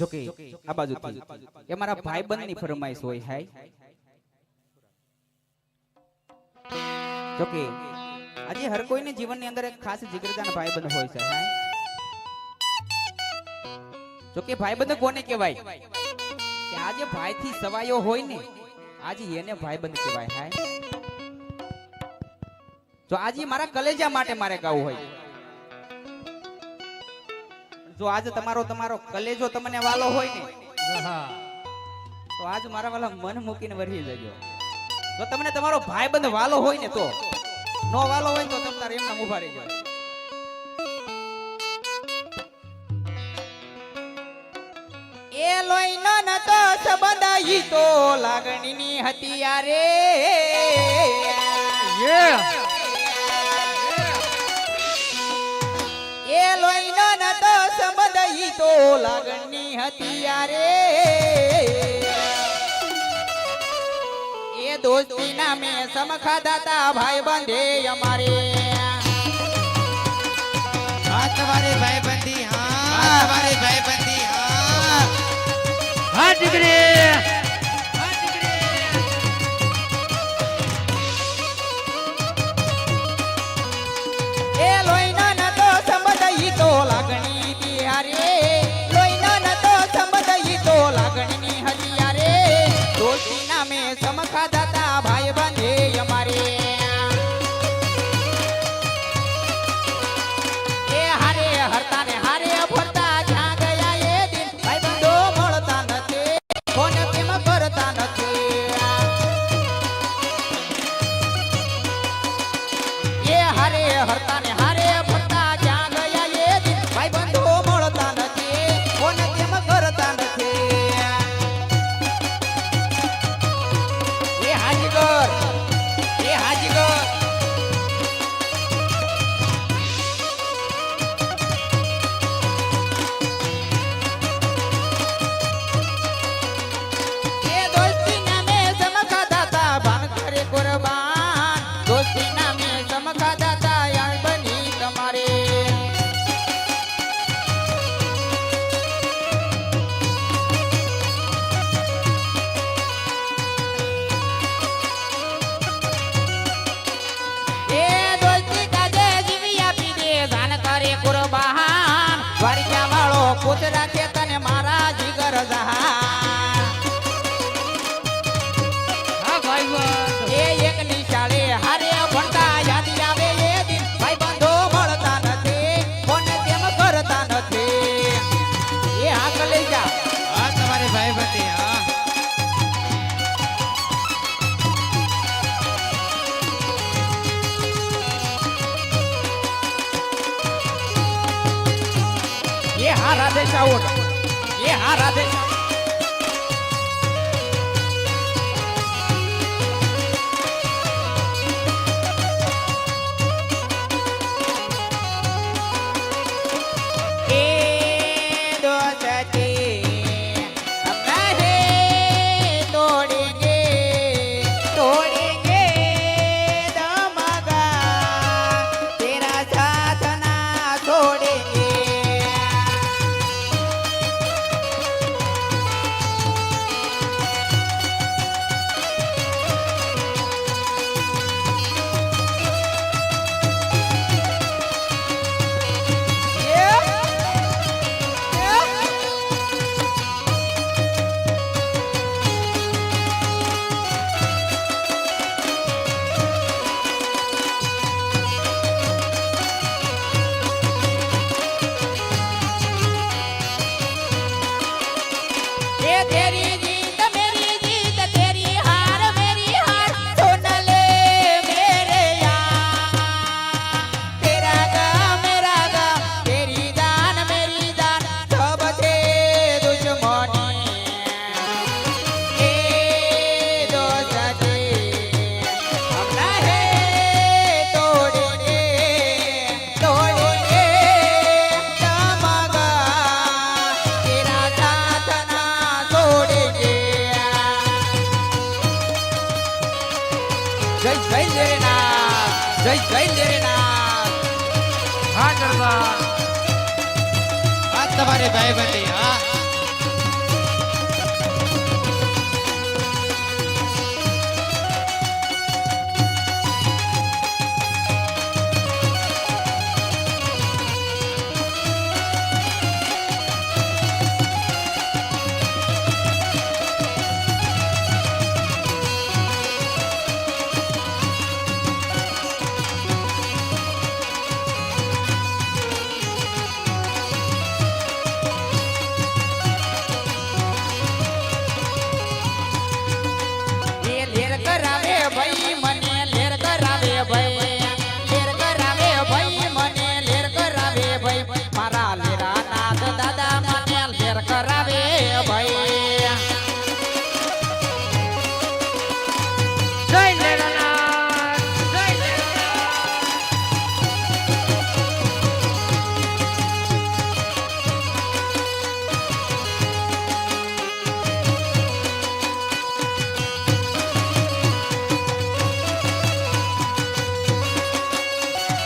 જોકે આ બાજુ એ મારા ભાઈબંધની ફરમાઈશ હોય હાય. જોકે આજે હર કોઈને જીવનની અંદર એક ખાસ જીગરદાન ભાઈબંધ હોય છે હાય. જોકે ભાઈબંધ કોને કહેવાય? કે આજે ભાઈથી સવાયો હોય ને આજે એને ભાઈબંધ કહેવાય હાય. જો આજે મારા કલેજા માટે મારે ગાવું હોય. જો આજે તમારો તમારો કલેજો તમને વાલો હોય ને તો આજ મારા વાલા મન મૂકીને વરહી જજો. જો તમને તમારો ભાઈબંધ વાલો હોય ને તો નો વાલો હોય તો તમે તારે એમના ઊભા જાઓ એ લોહીનો નતો સંબંધ ઈ તો લાગણીની હતી યારે એ લોહીનો નતો સંબંધ ઈ તો લાગણની હતી યારે એ દોસ્તી નામે સમખા દાતા ભાઈ બંધે અમારે હા તમારી ભાઈબંધી હા તમારી ભાઈબંધી હા હા દીકરી ચાઉટ એ હા રાધે. જય જય લેરેનાથ જય જય લેરેનાથ હા દરબાર. હા તમારી ભાઈબંધી હા.